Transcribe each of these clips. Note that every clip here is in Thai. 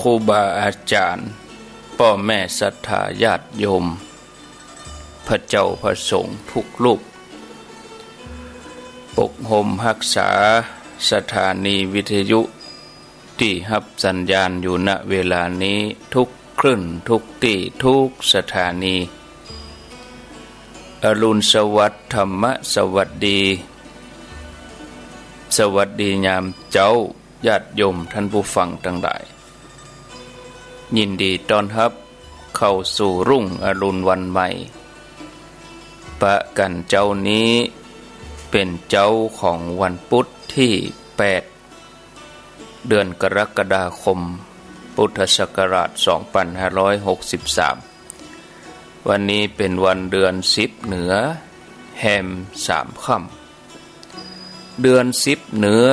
ครูบาอาจารย์ พ่อแม่ศรัทธาญาติโยม พระเจ้าพระสงฆ์ทุกลูกปกห่มรักษาสถานีวิทยุที่รับสัญญาณอยู่ณเวลานี้ทุกคลื่นทุกตีทุกสถานี อรุณสวัสดิ์ธรรมสวัสดี สวัสดียามเจ้าญาติโยมท่านผู้ฟังทั้งหลาย ยินดีต้อนรับเข้าสู่รุ่งอรุณวันใหม่ปะกันเจ้านี้เป็นเจ้าของวันพุธที่ 8 เดือนกรกฎาคม พุทธศักราช 2563 วันนี้เป็นวันเดือนสิบเหนือ แฮมสามค่ำเดือนสิบเหนือ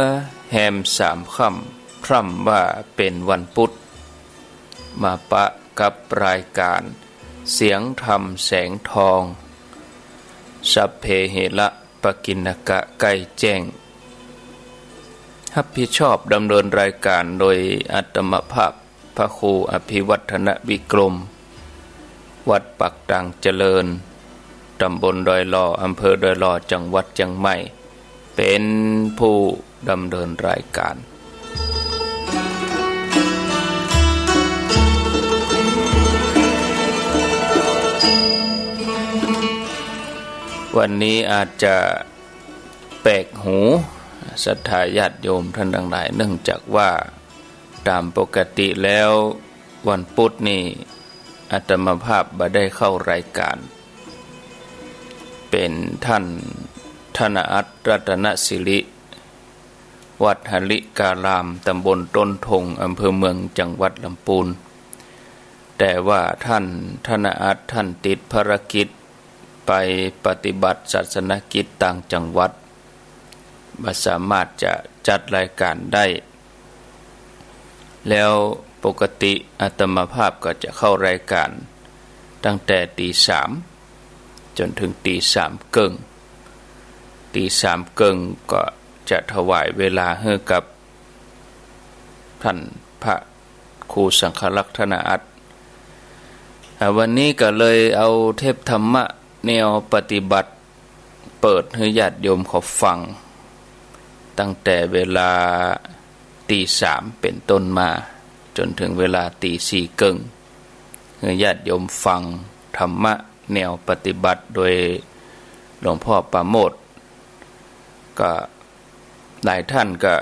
แฮมสามค่ำพร่ำว่าเป็นวันพุธ มาปะกับรายการ เสียงธรรมแสงทอง สัพเพเหระปกินกะใกล้แจ้งรับผิดชอบดำเนินรายการโดยอัตมภาพพระครูอภิวัฒนวิกรม วัดปักตังเจริญ ตำบลดอยลออำเภอดอยลอจังหวัดจังใหม่ เป็นผู้ดำเนินรายการ วันนี้อาจจะแปลกหูศรัทธาญาติโยมท่านทั้งหลาย เนื่องจากว่าตามปกติแล้ววันพุธนี่อาตมาภาพบ่ได้เข้ารายการ เป็นท่านธนอัตรัตนศิริ วัดหลิการามตำบลต้นทงอำเภอเมืองจังหวัดลำปูนแต่ว่าท่านธนอัตท่านติดภารกิจ ไปปฏิบัติศาสนกิจต่างจังหวัดมาสามารถจะจัดรายการได้ แล้วปกติอาตมาภาพก็จะเข้ารายการ ตั้งแต่ตีสามจนถึงตีสามเกิงตีสามเกิงก็จะถวายเวลาให้กับ ท่านพระครูสังฆลักษณอัตวันนี้ก็เลยเอาเทพธรรมะ แนวปฏิบัติเปิดให้ญาติโยมเขาฟัง ตั้งแต่เวลาตีสามเป็นต้นมา จนถึงเวลาตีสี่เกิงให้ญาติโยมฟังธรรมะแนวปฏิบัติโดยหลวงพ่อประโมทก็หลายท่านก็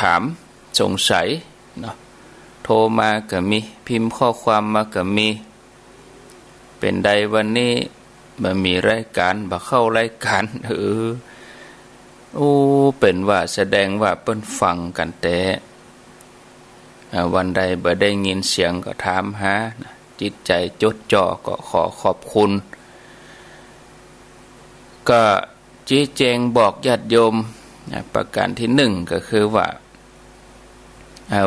ถามสงสัยเนาะโทรมาก็มีพิมพ์ข้อความมาก็มี เป็นใดวันนี้มันมีรายการบ่เข้ารายการเออโอ้เป็นว่าแสดงว่าเปิ้นฟังกันแต่วันใดบ่ได้ยินเสียงก็ถามหาจิตใจจดจ่อก็ขอขอบคุณ ก็จี้แจงบอกญาติโยมประการที่หนึ่งก็คือว่า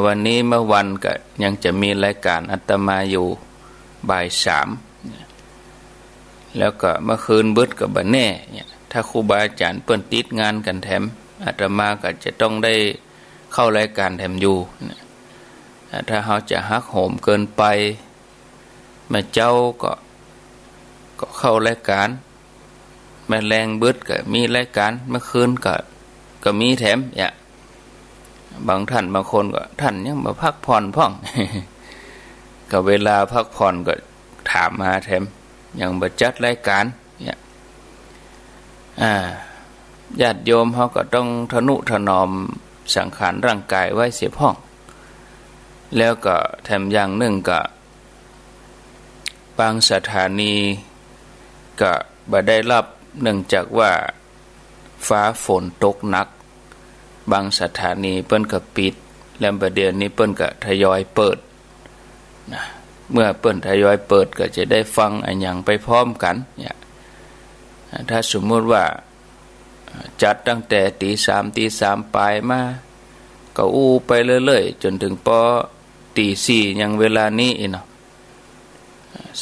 วันนี้เมื่อวันก็ยังจะมีรายการอัตมาอยู่บ่ายสาม แล้วก็เมื่อคืนบึดกับบันแน่ยถ้าครูบาอาจารย์เปิ่นติดงานกันแถมอาตมาก็จะต้องได้เข้ารายการแถมอยู่ถ้าเขาจะฮักโหมเกินไปแม่เจ้าก็ก็เข้ารายการแม่แรงบึดก็มีรายการเมื่อคืนก็ก็มีแถมเนี่ยบางท่านบางคนก็ท่านยังมาพักผ่อนพ่อง ก็เวลาพักผ่อนก็ถามมาแถม อยังบัจัดรายการเนี่ยญาติโยมเขาก็ต้องทนุถนอมสังขารร่างกายไว้เสียพ่อง แล้วก็แถมอย่างหนึ่งก็บางสถานีก็บ่ได้รับเนื่องจากว่าฟ้าฝนตกหนัก บางสถานีเปิ้นก็ปิด แล้วประเดี๋ยวนี้เปิ้นก็ทยอยเปิดนะ เมื่อเปิ้นทยอยเปิดก็จะได้ฟังอันย่างไปพร้อมกันเนี่ยถ้าสมมติว่าจัดตั้งแต่ตีสามตีสามปลายมา ก็อู้ไปเรื่อยๆ จนถึงปอตีสี่ยังเวลานี้อีกเนาะ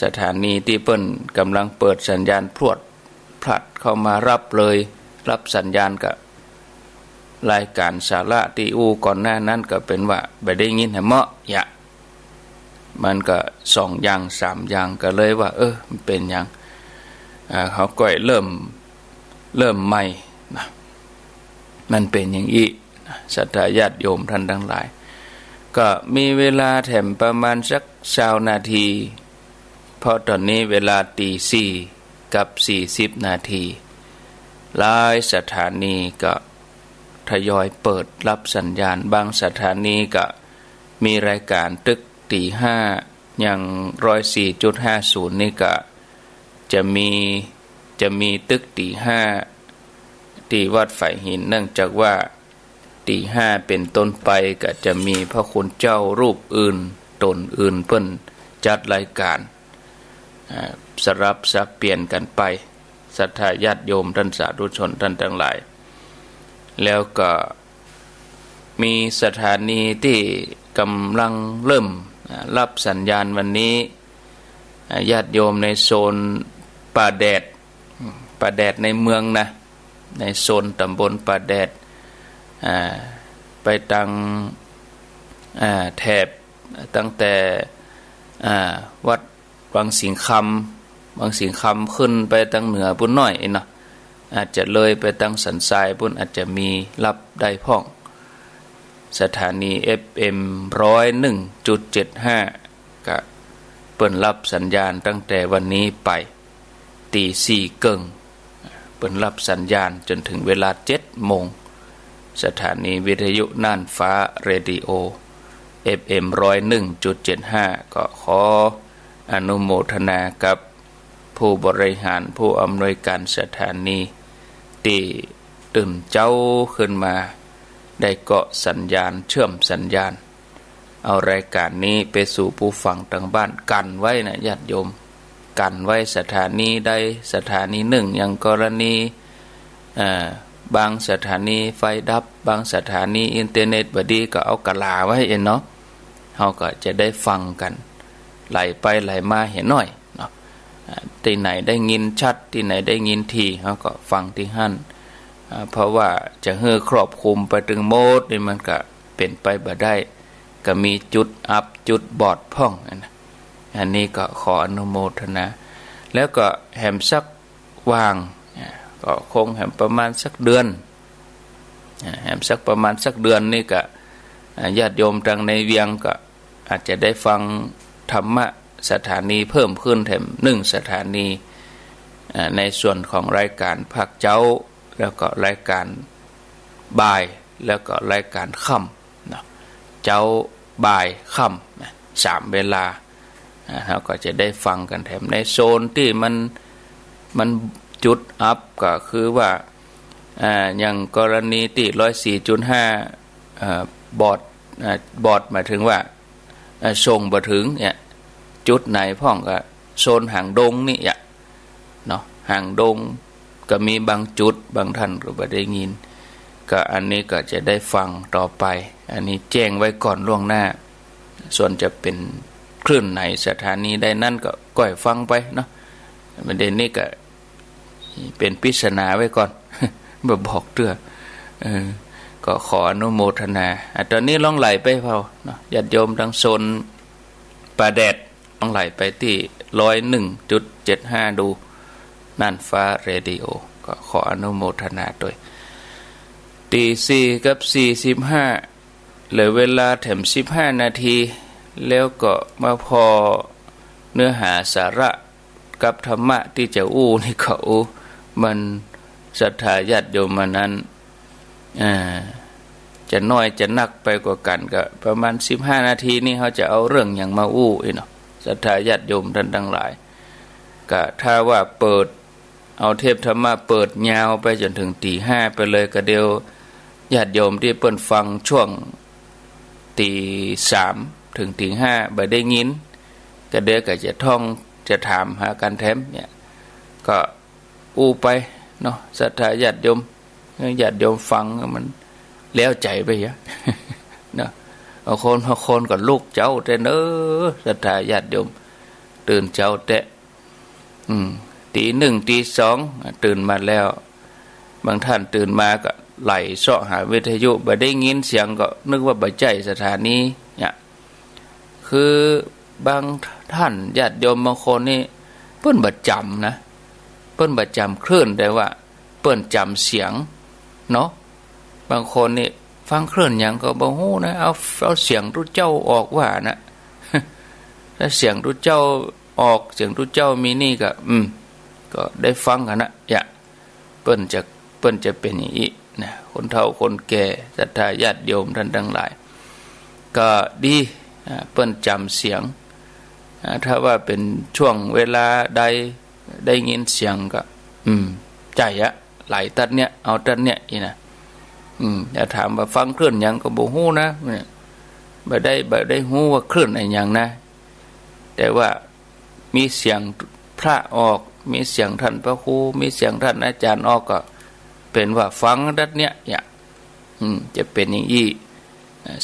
สถานีที่เปิ้นกำลังเปิดสัญญาณพรวดพลัดเข้ามารับเลย รับสัญญาณกับรายการสาระที่อู้ก่อนหน้านั้นก็เป็นว่าไปได้ยินเหมาะยะ มันก็สองอย่างสามอย่างก็เลยว่า เออมันเป็นอย่างเขาก็เริ่มเริ่มใหม่นะมันเป็นอย่างอีสัตยาติโยมท่านทั้งหลาย ก็มีเวลาแถมประมาณสักชาวนาที เพราะตอนนี้เวลาตีสี่กับสี่สิบนาทีหลายสถานีก็ทยอยเปิดรับสัญญาณ บางสถานีก็มีรายการตึก ตีห้าอย่างร้อยสี่จุดห้าศูนย์นี่ก็จะมีจะมีตึกตีห้าตีวัดฝ่ายหินเนื่องจากว่าตีห้าเป็นต้นไปก็จะมีพระคุณเจ้ารูปอื่นตนอื่นเพิ่นจัดรายการสรับสับเปลี่ยนกันไปศรัทธาญาติโยมท่านสาธุชนท่านทั้งหลาย แล้วก็มีสถานีที่กำลังเริ่ม รับสัญญาณวันนี้ญาติโยมในโซนป่าแดดป่าแดดในเมืองนะ ในโซนตำบลป่าแดดไปตังแถบตั้งแต่วัดวังสิงคำบางสิงคำขึ้นไปตั้งเหนือปุ่นน้อยเนาะอาจจะเลยไปตั้งสันทรายปุ่นอาจจะมีรับได้พ่อง สถานี FM ร้อยหนึ่งจุดเจ็ดห้าก็เปิดรับสัญญาณตั้งแต่วันนี้ไปตีสี่เกิงเปิดรับสัญญาณจนถึงเวลาเจ็ดโมง สถานีวิทยุน่านฟ้าเรดิโอ FM ร้อยหนึ่งจุดเจ็ดห้าก็ขออนุโมทนากับผู้บริหารผู้อำนวยการสถานี ที่ตื่นเจ้าขึ้นมา ได้เกาะสัญญาณเชื่อมสัญญาณ เอารายการนี้ไปสู่ผู้ฟังทางบ้านกันไว้นะญาติโยม กันไว้สถานีใดสถานีหนึ่งอย่างกรณีบางสถานีไฟดับ บางสถานีอินเทอร์เน็ตบดีก็เอากะลาไว้เองเนาะเขาก็จะได้ฟังกัน ไหลไปไหลมาเห็นหน่อยเนาะที่ไหนได้ยินชัดที่ไหนได้ยินทีเขาก็ฟังที่หั่น เพราะว่าจะเฮือครอบคุมไปถึงโมดนี่มันก็เป็นไปบ่ได้ ก็มีจุดอัพจุดบอดพ่องนะอันนี้ก็ขออนุโมทนา แล้วก็แหมสักวางก็คงแหมประมาณสักเดือนแหมสักประมาณสักเดือนนี่ก็ญาติโยมทางในเวียงก็อาจจะได้ฟังธรรมะสถานีเพิ่มขึ้นแถมหนึ่งสถานีในส่วนของรายการภาคเจ้า แล้วก็รายการบ่ายแล้วก็รายการค่ำนะเจ้าบ่ายค่ำสามเวลาเราก็จะได้ฟังกันแถมในโซนที่มันมันจุดอัพก็คือว่าอย่างกรณีที่ร้อยสี่จุดห้าบอดบอดหมายถึงว่าส่งมาถึงเนี่ยจุดไหนพ่องก็โซนห่างดงนี่เนาะห่างดง ก็มีบางจุดบางท่านก็ไม่ได้ยิน ก็อันนี้ก็จะได้ฟังต่อไป อันนี้แจ้งไว้ก่อนล่วงหน้า ส่วนจะเป็นคลื่นไหนสถานีได้นั่นก็ก่อยฟังไปเนาะประเด็นนี้ก็เป็นพิศนาไว้ก่อนบบอกเตือเออก็ขออนุโมทนาอตอนนี้ล่องไหลไปเปล่าเนาะญาติโยมทั้งโซนป่าแดดล่องไหลไปที่ร้อยหนึ่งจุดเจ็ดห้าดู น่านฟ้าเรดิโอ ก็ขออนุโมทนาด้วยตีสี่กับสี่สิบห้าเหลือเวลาแถมสิบห้านาที แล้วก็มาพอเนื้อหาสาระกับธรรมะที่จะอู้นี่ก็อู้มันศรัทธาญาติโยมมานั้นจะน้อยจะนักไปกว่ากันก็ประมาณสิบห้านาทีนี่เขาจะเอาเรื่องอย่างมาอู้อีเนาะศรัทธาญาติโยมท่านทั้งหลายก็ถ้าว่าเปิด เอาเทพธรรมะเปิดยาวไปจนถึงตีห้าไปเลยก็เดียวญาติโยมที่เปิ่นฟังช่วงตีสามถึงตีห้าไปได้ยินก็เดียวก็จะท่องจะถามหาการแถมเนี่ยก็อู้ไปเนาะศรัทธาญาติโยมญาติโยมฟังมันแล้วใจไปเยอะเนาะบางคนบางคนก็ลูกเจ้าแต่เนอศรัทธาญาติโยมตื่นเจ้าแต่อืม ตีหนึ่งตีสองตื่นมาแล้ว บางท่านตื่นมาก็ไหลเสาะหาวิทยุบ่ได้ยินเสียงก็นึกว่าบ่ใจสถานีเนี่ยคือบางท่านญาติโยมบางคนนี่เปิ้นบ่จำนะ เปิ้นบ่จำคลื่นแต่ว่า เปิ้นจำเสียงเนาะบางคนนี่ฟังคลื่นอย่างก็บ่ฮู้นะเอาเอาเสียงทุเจ้าออกว่านะถ้าเสียงทุเจ้าออกเสียงทุเจ้ามีนี่ก็ อืม ก็ได้ฟังกันนะอย่าเปิ้นจะเปิ้นจะเป็นอย่างนี้นะคนเฒ่าคนแก่ศรัทธาญาติโยมท่านทั้งหลาย ก็ดีเปิ้นจำเสียง ถ้าว่าเป็นช่วงเวลาใดได้ยินเสียงก็ อืม ใจอะไหลตัดเนี่ยเอาตัดเนี่ยอีนะอืมอย่าถามว่าฟังเคลื่อนยังก็บ่ฮู้นะเนี่ยบ่ได้บ่ได้ฮู้ว่าเคลื่นอะไรย่างนะ แต่ว่ามีเสียงพระออก มีเสียงท่านพระครูมีเสียงท่านอาจารย์ออกก็เป็นว่าฟังดัดเนี่ยอย่าอืมจะเป็นอย่างนี้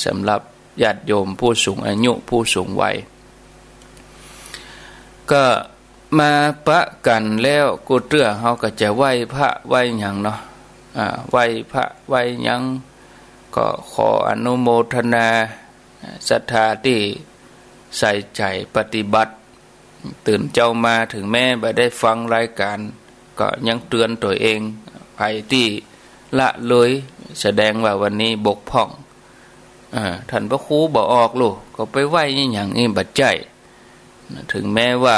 สำหรับญาติโยมผู้สูงอายุผู้สูงวัย ก็มาปะกันแล้วกูเตื้อเขาก็จะไหว้พระไหว้ยังเนาะไหว้พระไหว้ยังก็ขออนุโมทนาศรัทธาที่ใส่ใจปฏิบัติ ตื่นเจ้ามาถึงแม่ไปได้ฟังรายการ ก็ยังเตือนตัวเองไปที่ละเลยแสดงว่าวันนี้บกพร่องท่านพระครูบอกออกลูกก็ไปไหว้ยังอย่างนี้บัดใจ ถึงแม้ว่า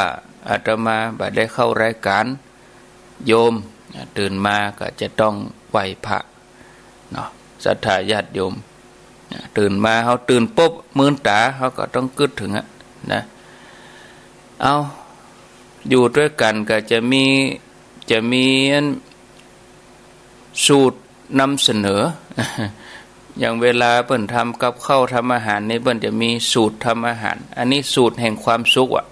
อาตมาบัดได้เข้ารายการ โยมตื่นมาก็จะต้องไหวพระเนาะศรัทธาญาติโยมตื่นมาเขาตื่นปุ๊บมืนตาเขาก็ต้องกึดถึงอะนะ เอาอยู่ด้วยกันก็จะมีจะมีสูตรนำเสนอ อย่างเวลาเปิ่นทำกับข้าวทำอาหารนี่เปิ่นจะมีสูตรทำอาหาร อันนี้สูตรแห่งความสุขอะ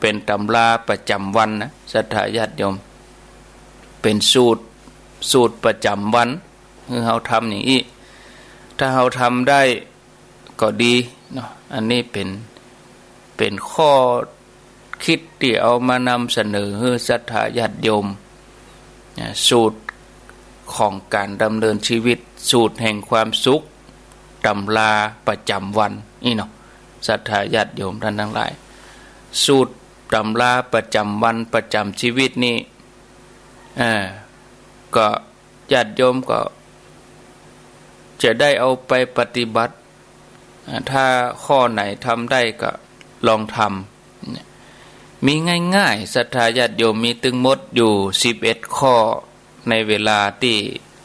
เป็นตำราประจำวันนะสัทธาญาติโยม เป็นสูตรสูตรประจำวันคือเราทำอย่างนี้ถ้าเราทำได้ก็ดีเนาะอันนี้เป็น เป็นข้อคิดที่เอามานำเสนอให้ศรัทธาญาติโยม สูตรของการดำเนินชีวิต สูตรแห่งความสุขตำลาประจำวันนี่เนาะศรัทธาญาติโยมท่านทั้งหลาย สูตรตำลาประจำวันประจำชีวิตนี่ก็ญาติโยมก็ จะได้เอาไปปฏิบัติ ถ้าข้อไหนทำได้ก็ ลองทำมีง่ายๆศรัทธาญาติโยมมีตึงมดอยู่สิบเอ็ดข้อในเวลาที่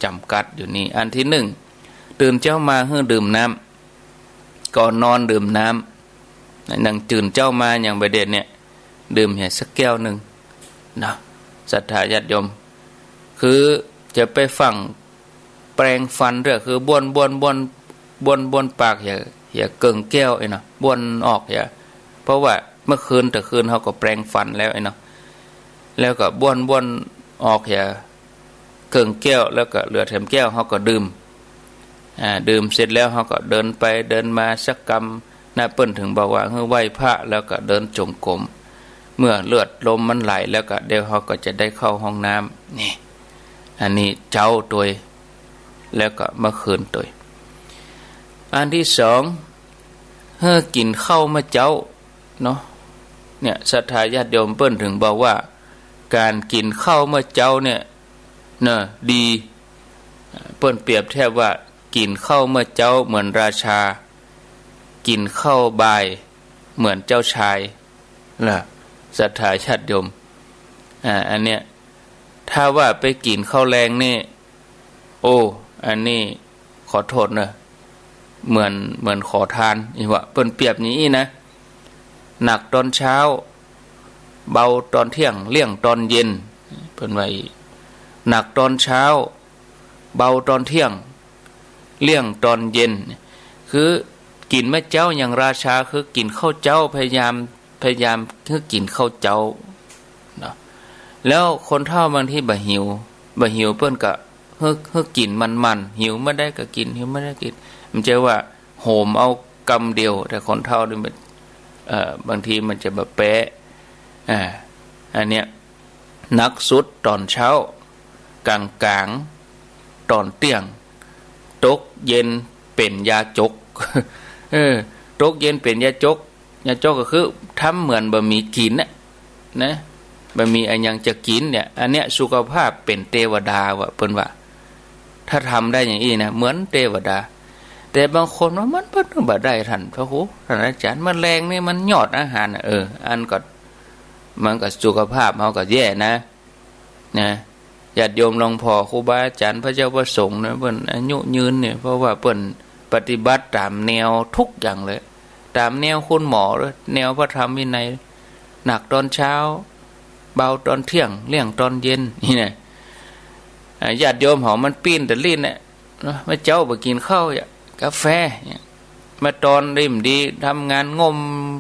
จำกัดอยู่นี่อันที่หนึ่งตื่นเจ้ามาเฮือดื่มน้ำก่อนนอนดื่มน้ำนังตื่นเจ้ามาอย่างประเด็นเนี่ยดื่มเหี่ยสักแก้วหนึ่งนะศรัทธาญาติโยม คือจะไปฟังแปลงฟันเรื่องคือบ้วนบ้วนบ้วนบ้วนบ้วนปากอย่าอย่าเกิงแก้วไอ้นะบ้วนออกอย่า เพราะว่าเมื่อคืนแต่คืนเขาก็แปลงฟันแล้วไอ้เนาะแล้วก็บ้วนบ้วนออกอย่าเกิงแก้วแล้วก็เหลือแถมแก้วเขาก็ดื่มอ่าดื่มเสร็จแล้วเขาก็เดินไปเดินมาสักกรรมน้าเปิ้นถึงบอกว่าเฮ้ไหวพระแล้วก็เดินจงกรมเมื่อเลือดลมมันไหลแล้วก็เดี๋ยวเขาก็จะได้เข้าห้องน้ำนี่ อันนี้เจ้าตัวแล้วก็เมื่อคืนตัวอันที่สองเฮ้กินข้าวมาเจ้า เนาะเนี่ยศรัทธาญาติโยมเปิ้นถึงบอกว่า การกินข้าวเมื่อเจ้าเนี่ยเนอะดีเปิ้นเปรียบเทียบว่ากินข้าวเมื่อเจ้าเหมือนราชา กินข้าวบายเหมือนเจ้าชายล่ะศรัทธาญาติโยมอ่าอันเนี้ยถ้าว่าไปกินข้าวแรงนี่โอ้อันนี้ขอโทษเนะเหมือนเหมือนขอทานอีวะเปิ้นเปรียบนี้นะ หนักตอนเช้า เบาตอนเที่ยงเลี่ยงตอนเย็นเปิ้นไว้หนักตอนเช้า เบาตอนเที่ยง เลี่ยงตอนเย็น คือกินแม่เจ้าอย่างราชาคือกินข้าวเจ้าพยายามพยายามคือกินข้าวเจ้านะแล้วคนเท่าบางที่บะหิวบะหิวเปิ้นก็เฮ้เฮ้กินมันมันหิวไม่ได้ก็กินหิวไม่ได้กินมันจะว่าโหมเอากำเดียว แต่คนเท่านี่มันเอ่อ บางทีมันจะแบบแปะอันเนี้ยนักสุดตอนเช้ากลางกลางตอนเตียง ตกเย็นเป็นยาจกเออตกเย็นเป็นยาจกยาจกก็คือทำเหมือนบะหมี่กินนะนะบะหมี่อันยังจะกินเนี่ยอันเนี้ยสุขภาพเป็นเทวดาวะเปิ้นว่า ถ้าทำได้อย่างนี้นะเหมือนเทวดา แต่บางคนว่ามันเพิ่นบ่ได้ท่านพระครูท่านอาจารย์มันแรงนี่มันยอดอาหารน่ะเออ อันก็มันก็สุขภาพเฮาก็แย่นะ นะญาติโยมหลวงพ่อครูบาอาจารย์พระเจ้าประสงค์นะเพิ่นอายุยืนเนี่ยเพราะว่าเพิ่นปฏิบัติตามแนวทุกอย่างเลย ตามแนวคุณหมอเลยแนวพระธรรมวินัยหนักตอนเช้า เบาตอนเที่ยงเลี่ยงตอนเย็นนี่นะอ่าญาติโยมหอมมันปีนแต่ลิ้นเนี่ยมาเจ้าไปกินข้าวอย่า กาแฟเนี่ยมาตอนริมดีทำงานงม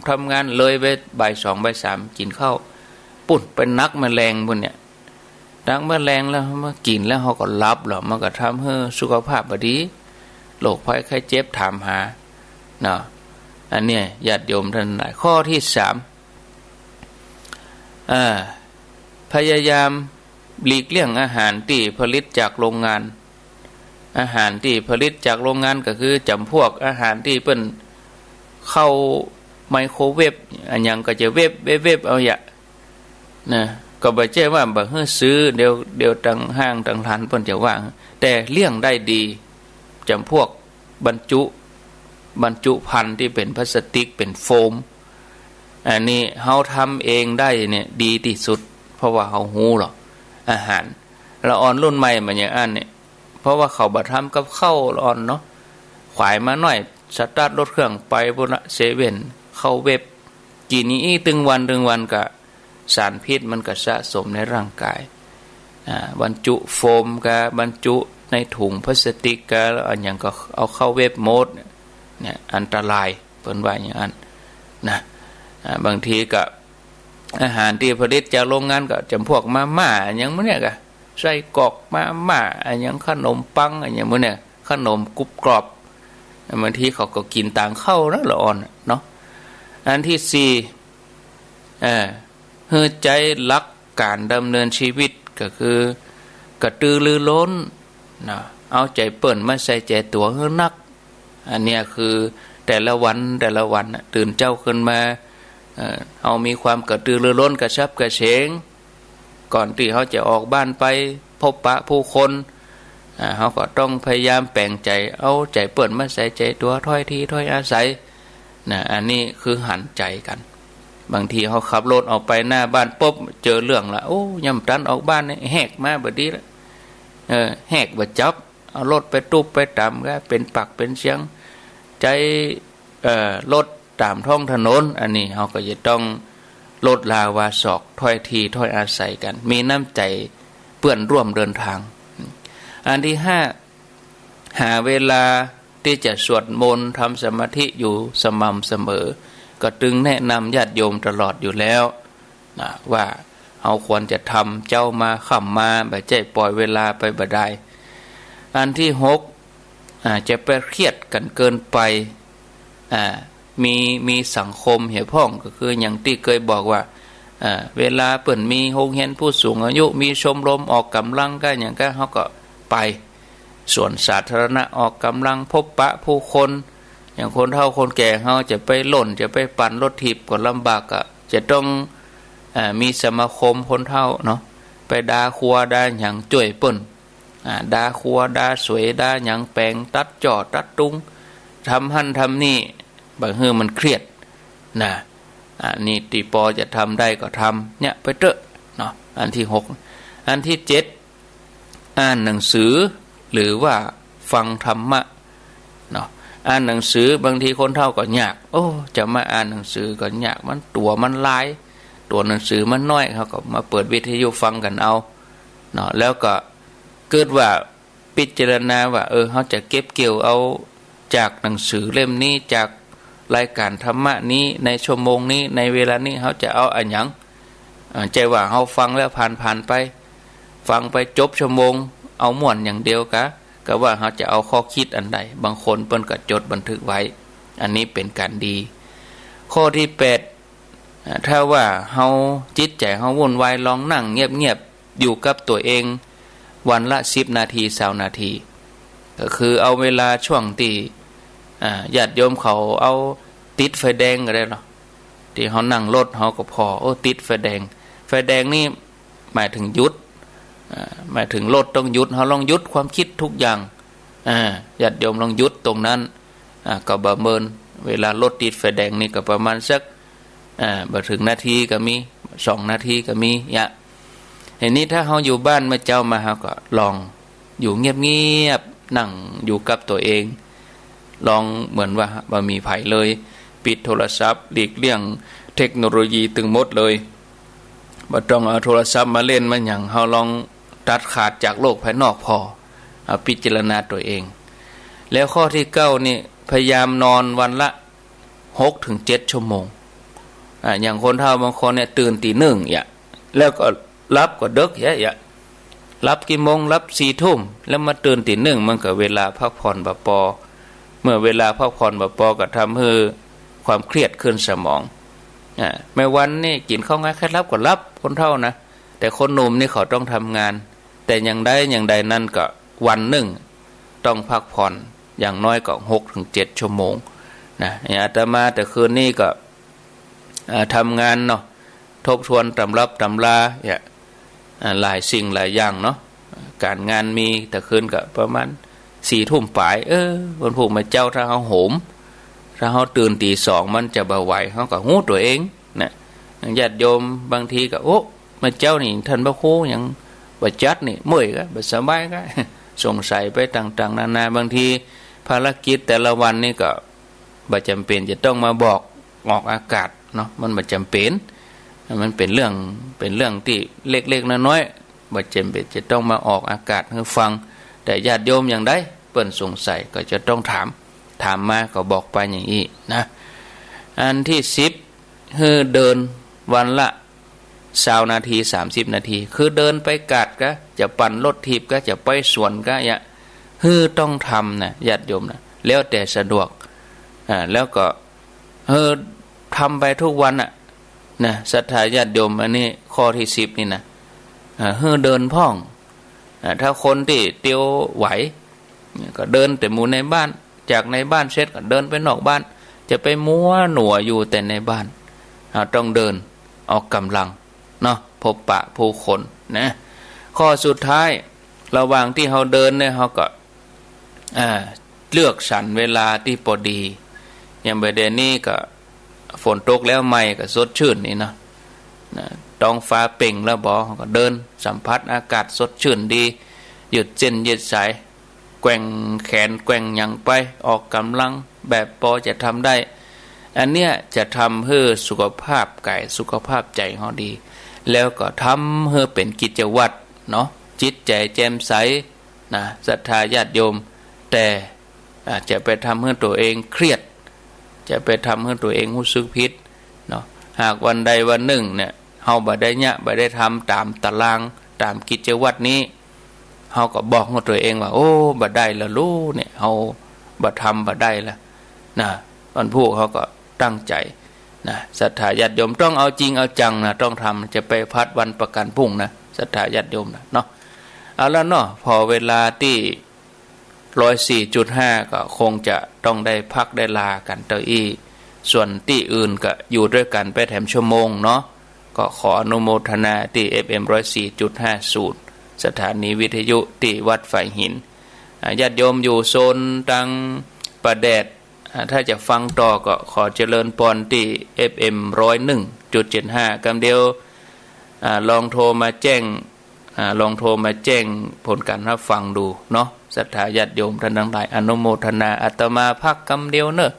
ทำงานเลยไปบ่ายสองบ่ายสามกินข้าวปุ่นเป็นนักแมลงพวกเนี่ยดังแมลงแล้วมากินแล้วเขาก็รับหรอมันก็ทำให้สุขภาพบดีโรคภัยไข้เจ็บถามหาเนาะอันเนี้ยญาติโยมท่านหลายข้อที่สามพยายามหลีกเลี่ยงอาหารที่ผลิตจากโรงงาน อาหารที่ผลิตจากโรงงานก็คือจำพวกอาหารที่เป็นเข้าไมโครเวฟอันยังก็จะเวฟเวฟเวฟเอาอย่านะก็บ่ใช่ว่าบ่ให้ซื้อเดี๋ยวเดี๋ยวตังห้างตังร้านเพิ่นจะว่างแต่เลี่ยงได้ดีจำพวกบรรจุ บรรจุพันธุ์ที่เป็นพลาสติกเป็นโฟม อันนี้เฮาทำเองได้เนี่ยดีที่สุด เพราะว่าเฮาฮู้หรอกอาหารละอ่อนรุ่นใหม่มันอย่างอันเนี่ย เพราะว่าเขาบัทำกับเข้าอ่อนเนาะขวายมาหน่อยสตาร์ทรถเครื่องไปบนเซเว่นเข้าเว็บกินนี้ตึงวันตึงวันกะสารพิษมันก็สะสมในร่างกายบรรจุโฟมกะบรรจุในถุงพลาสติกกะอันอย่างก็เอาเข้าเว็บโมดเนี่ยอันตรายเปิ้นว่าอย่างนั้นนะบางทีก็อาหารที่ผลิตจากโรงงานก็จำพวกมาม่าอย่างมื้อเนี่ยกะ ใส่กรอกมาม่าอันย่างขนมปังอันย่างมื้อเนี่ยขนมกรุบกรอบบางทีเขาก็กินต่างเข้านะละอ่อนเนาะอันที่สี่เออฮือใจรักการดำเนินชีวิตก็คือกระตือรือร้นนะเอาใจเปิ่นมาใส่ใจตัวเฮือนัก อันเนี้ยคือแต่ละวันแต่ละวันตื่นเจ้าขึ้นมา เอ่อเอามีความกระตือรือร้นกระชับกระเฉง ก่อนที่เขาจะออกบ้านไปพบปะผู้คนเขาก็ต้องพยายามแปลงใจเอาใจเปิ่นมาใส่ใจตัวถ้อยทีถ้อยอาศัยนะอันนี้คือหันใจกัน บางทีเขาขับรถออกไปหน้าบ้านปุ๊บเจอเรื่องละโอ้ยำตันออกบ้านเนี่ยแหกมาบดีละเออแหกบดจับเอารถไปตุบไปตามก็เป็นปักเป็นเสียงใจเอ่อรถตามท้องถนน อันนี้เขาก็จะต้อง ลดลาวาศอกถ้อยทีถ้อยอาศัยกัน มีน้ำใจเปื่อนร่วมเดินทาง อันที่ห้าหาเวลาที่จะสวดมนต์ทำสมาธิอยู่สม่ำเสมอ ก็ตึงแนะนำญาติโยมตลอดอยู่แล้วนะว่าเราควรจะทำเจ้ามาขับมาแบบใจปล่อยเวลาไปบ่ได้อันที่หกอาจจะไปเครียดกันเกินไปอ่า มีมีสังคมเหี่ยพ่องก็คืออย่างที่เคยบอกว่าเวลาเปิ่นมีโรงเรียนผู้สูงอายุมีชมรมออกกำลังก็อย่างก็เขาก็ไปส่วนสาธารณะออกกำลังพบปะผู้คน อย่างคนเฒ่าคนแก่เขาจะไปหล่นจะไปปั่นรถถีบก็ลำบากอะจะต้องอมีสมาคมคนเฒ่าเนาะไปดาครัวดาอย่างจ่วยเปิ่นดาครัวดาสวยดาอย่างแปลงตัดจอตัดตุงทำหั่นทำนี่ บางเฮือมันเครียดนะอันนี้ตีปอจะทำได้ก็ทำเนี่ยไปเถอะเนาะอันที่หกอันที่เจ็ดอ่านหนังสือ หรือว่าฟังธรรมะเนาะอ่านหนังสือบางทีคนเท่าก็ยาก โอ้ จะมาอ่านหนังสือก็ยากมันตัวมันลาย ตัวหนังสือมันน้อยเขาก็มาเปิดวิทยุฟังกันเอาเนาะแล้วก็เกิดว่าพิจารณาว่า เออเขาจะเก็บเกี่ยวเอาจากหนังสือเล่มนี้จาก รายการธรรมะนี้ในชั่วโมงนี้ในเวลานี้เขาจะเอาอันยังใจว่าเขาฟังแล้วผ่านผ่านไป ฟังไปจบชั่วโมง เอาม่วนอย่างเดียวกะก็ว่าเขาจะเอาข้อคิดอันใด บางคนเปิ้นก็จดบันทึกไว้ อันนี้เป็นการดี ข้อที่แปดถ้าว่าเฮาจิตใจเฮาวุ่นวายลองนั่ง เงียบๆอยู่กับตัวเอง วันละสิบนาทีสานาที ก็คือเอาเวลาช่วงที่ ญาติโยมเขาเอาติดไฟแดงก็ได้เนาะที่เขานั่งรถเขาก็พอโอ้ติดไฟแดง ไฟแดงนี่หมายถึงยุดหมายถึงรถต้องยุดเขาลองยุดความคิดทุกอย่างญาติโยมลองยุดตรงนั้นก็บะเมินเวลารถติดไฟแดงนี่ก็ประมาณสักบ่ถึงนาทีก็มีสองนาทีก็มียะเห็นนี้ถ้าเขาอยู่บ้านมาเจ้ามาเขาก็ลองอยู่เงียบๆนั่งอยู่กับตัวเอง ลองเหมือนว่าบ่มีไผเลย ปิดโทรศัพท์หลีกเลี่ยง เทคโนโลยีตึงมดเลยบ่ต้องเอาโทรศัพท์มาเล่นมาอย่างเขาลองตัดขาดจากโลกภายนอกพอเอาพิจารณาตัวเอง แล้วข้อที่เก้านี่พยายามนอนวันละหกถึงเจ็ดชั่วโมงอ่าอย่างคนเฒ่าบางคนเนี่ยตื่นตีหนึ่งอย่าแล้วก็รับก็เดึกอย่าอย่ารับกี่โมงรับสี่ทุ่มแล้วมาตื่นตีหนึ่งมันก็เวลาพักผ่อนบปอ เมื่อเวลาพักผ่อนบปอก็ทำให้ความเครียดขึ้นสมองอ่าแม้วันนี่กินข้าวง่ายแค่รับก็รับคนเท่านะแต่คนหนุ่มนี่เขาต้องทำงาน แต่อย่างใดอย่างใดนั่นก็วันหนึ่ง ต้องพักผ่อนอย่างน้อยก็หกถึงเจ็ดชั่วโมงนะอาตมาแต่คืนนี้ก็ทำงานเนาะทบทวนตำรับตำราอย่าหลายสิ่งหลายอย่างเนาะการงานมีแต่คืนก็ประมาณ สี่ทุ่มปลาย เออวันผูกมาเจ้าถ้าเขาโหมถ้าเขาตื่นตีสองมันจะเบาไหวเขาก็หูตัวเองนะญาติโยมบางทีก็โอ้มาเจ้านี่ท่านพระครูอย่างบัจัดนี่มื่อยก็บัสบายก็สงสัยไปต่าง ๆ นานาบางที ภารกิจแต่ละวันนี่ก็บัจำเป็นจะต้องมาบอกออกอากาศเนาะมันบัจำเป็น มันเป็นเรื่องเป็นเรื่องที่เล็กๆน้อยๆบัจำเป็นจะต้องมาออกอากาศให้ฟัง แต่ญาติโยมอย่างได เปิ้นสงสัยก็จะต้องถาม ถามมาก็บอกไปอย่างนี้นะ อันที่สิบคือเดินวันละสาวนาทีสามสิบนาที คือเดินไปกัดก็จะปั่นรถทีบก็จะไปสวนก็อย่าฮือต้องทำนะญาติโยมนะแล้วแต่สะดวกอ่าแล้วก็เออทำไปทุกวันอะนะศรัทธาญาติโยมอันนี้ข้อที่สิบนี่นะอ่าเฮือเดินพ่องอ่าถ้าคนที่เตียวไหว ก็เดินแต่หมูในบ้าน จากในบ้านเสร็จก็เดินไปนอกบ้าน จะไปมัวหนัวอยู่แต่ในบ้านต้องเดินออกกำลังเนาะพบปะผู้คนนะข้อสุดท้ายระหว่างที่เขาเดินเนี่ยเขาก็เลือกสรรเวลาที่พอดี อย่างประเด็นนี้ก็ฝนตกแล้วไม่ก็สดชื่นนี่นะนะต้องฟ้าเป่งแล้วบอก็เดินสัมผัสอากาศสดชื่นดี หยุดเส้นยืดสาย แกว่งแขนแกว่งอยังไปออกกำลังแบบพอจะทำได้ อันเนี้ยจะทำให้สุขภาพกายสุขภาพใจเขาดี แล้วก็ทำให้เป็นกิจวัตรเนาะจิตใจแจ่มใสนะศรัทธาญาติโยม แต่อาจจะไปทำให้ตัวเองเครียด จะไปทำให้ตัวเองรู้สึกผิดเนาะหากวันใดวันหนึ่งเนี่ยเฮาบ่ได้เนี่ยบ่ได้ทำตามตารางตามกิจวัตรนี้ เฮาก็บอกกับตัวเองว่า โอ้บ่ได้ละลูเนี่ยเฮาบ่ทำบ่ได้ละนะวันผู้เขาก็ตั้งใจนะศรัทธาญาติโยมต้องเอาจริงเอาจังนะต้องทำจะไปพัดวันประกันพุ่งนะศรัทธาญาติโยมนะเนาะเอาแล้วเนาะพอเวลาที่ร้อยสี่จุดห้าก็คงจะต้องได้พักได้ลากันเตออีส่วนที่อื่นก็อยู่ด้วยกันไปแถมชั่วโมงเนาะก็ขออนุโมทนาที่เอฟเอ็มร้อย สถานีวิทยุที่วัดไฟหินญาติโยมอยู่โซนตังประแดด ถ้าจะฟังต่อก็ขอเจริญปอนที่เอฟเอ็มร้อยหนึ่งจุดเจ็ดห้ากำเดียวลองโทรมาแจ้งลองโทรมาแจ้งผลการรับฟังดูเนาะศรัทธาญาติโยมท่านทั้งหลายอนุโมทนาอัตมาพักคำเดียวเนอะ